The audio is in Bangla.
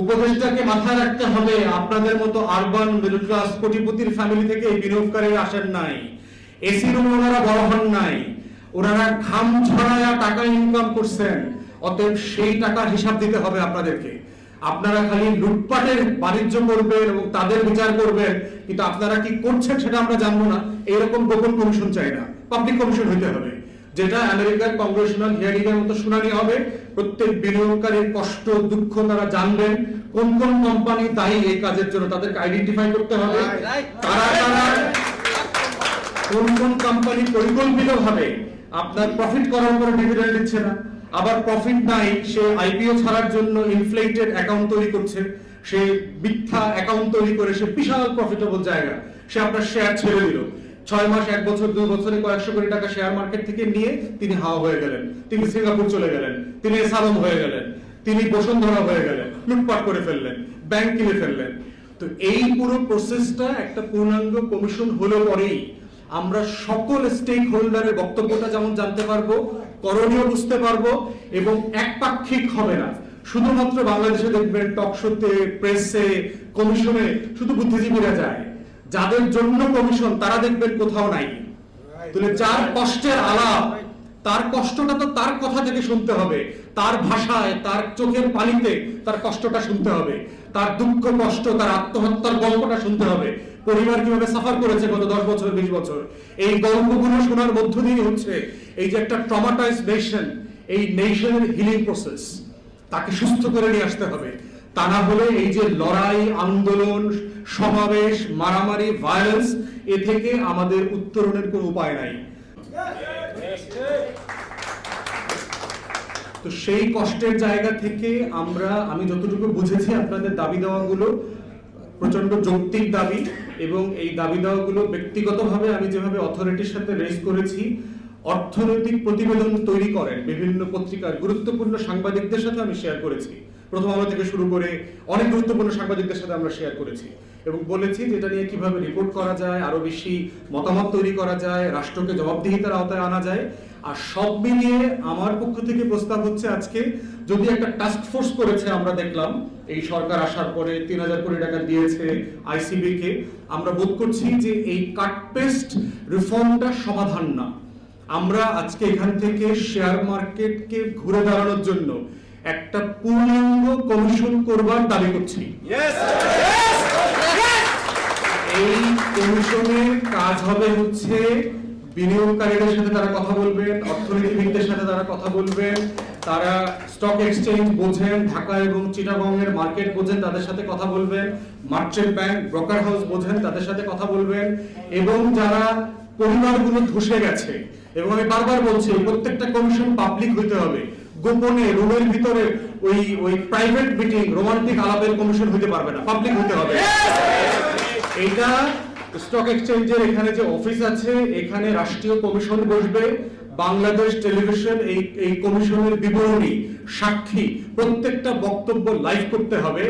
উপদেশটাকে মাথায় রাখতে হবে, আপনাদের মতো আরবান মিডল ক্লাস কোটিপতির ফ্যামিলি থেকে বিনিয়োগকারীরা আসেন নাই এসি রুমে ওনারা বড় হন নাই, ওনারা ঘাম ছড়ায়া টাকা ইনকাম করছেন, অতএব সেই টাকার হিসাব দিতে হবে আপনাদেরকে। আপনারা খালি লুটপাটের বাণিজ্য করবেন এবং তাদের বিচার করবেন, কিন্তু আপনারা কি করছেন সেটা আমরা জানব না এরকম গোপন কমিশন চাই না পাবলিক কমিশন হতে হবে। যেটা আমেরিকার কংগ্রেশনাল হিয়ারিং এর মতো শুনানি হবে প্রত্যেক বিনিয়োগকারীর কষ্ট দুঃখ তারা জানবেন। কোন কোন কোম্পানি দায়ী এই কাজের জন্য তাদেরকে আইডেন্টিফাই করতে হবে। তারা তারা কোন কোন কোম্পানি পরিকল্পিতভাবে আপনার প্রফিট করার পরে ডিভিডেন্ড দিচ্ছে না। আবার প্রফিট নাই সে আইপিও ছাড়ার জন্য ইনফ্লেটেড অ্যাকাউন্ট তৈরি করছে। সে মিথ্যা অ্যাকাউন্ট তৈরি করে সে বিশাল প্রফিটেবল জায়গা। সে আপনার শেয়ার ছেড়ে দিল। ছয় মাস, এক বছর, দুই বছরে কয়েকশো কোটি টাকা শেয়ার মার্কেট থেকে নিয়ে তিনি হাওয়া হয়ে গেলেন। তিনি সিঙ্গাপুর চলে গেলেন। তিনি এসালম হয়ে গেলেন। তিনি বসুন্ধরা হয়ে গেলেন। লুটপাট করে ফেললেন। ব্যাংক কিনে ফেললেন। তো এই পুরো প্রসেসটা একটা পূর্ণাঙ্গ কমিশন হলে পরেই। আমরা সকল স্টেক হোল্ডারের বক্তব্যটা যেমন জানতে পারব, করণীয় বুঝতে পারব এবং একপাক্ষিক হবে না। শুধুমাত্র বাংলাদেশে দেখবেন টকশোতে প্রেসে কমিশনে শুধু বুদ্ধিজীবীরা যায়। যাদের জন্য কমিশন তারা দেখবেন কোথাও নাই। তাহলে যার কষ্টের আলাপ, তার কষ্টটা তো তার কথা থেকে শুনতে হবে। তার ভাষায়, তার চোখের পানিতে তার কষ্টটা শুনতে হবে। তার দুঃখ, কষ্ট, তার আত্মহত্যার গল্পটা শুনতে হবে। পরিবার কীভাবে সাফার করেছে গত দশ বছর, বিশ বছর? এই গল্পগুলো শোনার মধ্য দিয়ে হচ্ছে এই যে একটা ট্রমাটাইজ নেশন এই নেশনের হিলিং প্রসেস তাকে সুস্থ করে নিয়ে আসতে হবে। তা না হলে এই যে লড়াই, আন্দোলন, সমাবেশ, মারামারি ভায়োলেন্স এ থেকে আমাদের উত্তরণের কোনো উপায় নাই। তো সেই কষ্টের জায়গা থেকে আমরা, আমি যতটুকু বুঝেছি আপনাদের দাবি দেওয়াগুলো প্রচণ্ড যৌক্তিক দাবি এবং এই দাবি দেওয়াগুলো ব্যক্তিগতভাবে আমি যেভাবে অথরিটির সাথে রেজ করেছি, অর্থনৈতিক প্রতিবেদন তৈরি করেন বিভিন্ন পত্রিকার, গুরুত্বপূর্ণ সাংবাদিকদের সাথে আমি শেয়ার করেছি। প্রথম আলো থেকে শুরু করে অনেক গুরুত্বপূর্ণ সাংবাদিকদের সাথে আমরা শেয়ার করেছি এবং বলেছি যে এটা নিয়ে কীভাবে রিপোর্ট করা যায়, আরও বেশি মতামত তৈরি করা যায়, রাষ্ট্রকে জবাবদিহিতার আওতায় আনা যায়। আর সব মিলিয়ে আমার পক্ষ থেকে প্রস্তাব হচ্ছে আজকে, যদি একটা টাস্ক ফোর্স করেছে আমরা দেখলাম, এই সরকার আসার পরে তিন হাজার কোটি টাকা দিয়েছে আইসিবি কে, আমরা বোধ করছি যে এই কাট পেস্ট রিফর্মটা সমাধান না। আমরা আজকে এখান থেকে শেয়ার মার্কেটকে ঘুরে দাঁড়ানোর জন্য একটা পূর্ণাঙ্গ কমিশন করবার দাবি করছি। এই কমিশনের কাজ হবে হচ্ছে বিনিয়োগকারীদের সাথে তারা কথা বলবেন অর্থনীতিবিদদের সাথে তারা কথা বলবেন তারা স্টক এক্সচেঞ্জ বোঝেন ঢাকা এবং চিটাগংয়ের মার্কেট বোঝেন তাদের সাথে কথা বলবেন মার্চেন্ট ব্যাংক ব্রোকার হাউস বোঝেন তাদের সাথে কথা বলবেন এবং যারা পরিবারগুলো ধসে গেছে এবং আমি বারবার বলছি প্রত্যেকটা কমিশন পাবলিক হতে হবে। গোপনে রুমের ভিতরে ওই ওই প্রাইভেট মিটিং রোমান্টিক আলাপের কমিশন হতে পারবে না পাবলিক হতে হবে। এটা স্টক এক্সচেঞ্জের এখানে যে অফিস আছে, এখানে রাষ্ট্রীয় কমিশন বসবে, বাংলাদেশ টেলিভিশন এই এই কমিশনের বিবরণী, সাক্ষী, প্রত্যেকটা বক্তব্য লাইভ করতে হবে।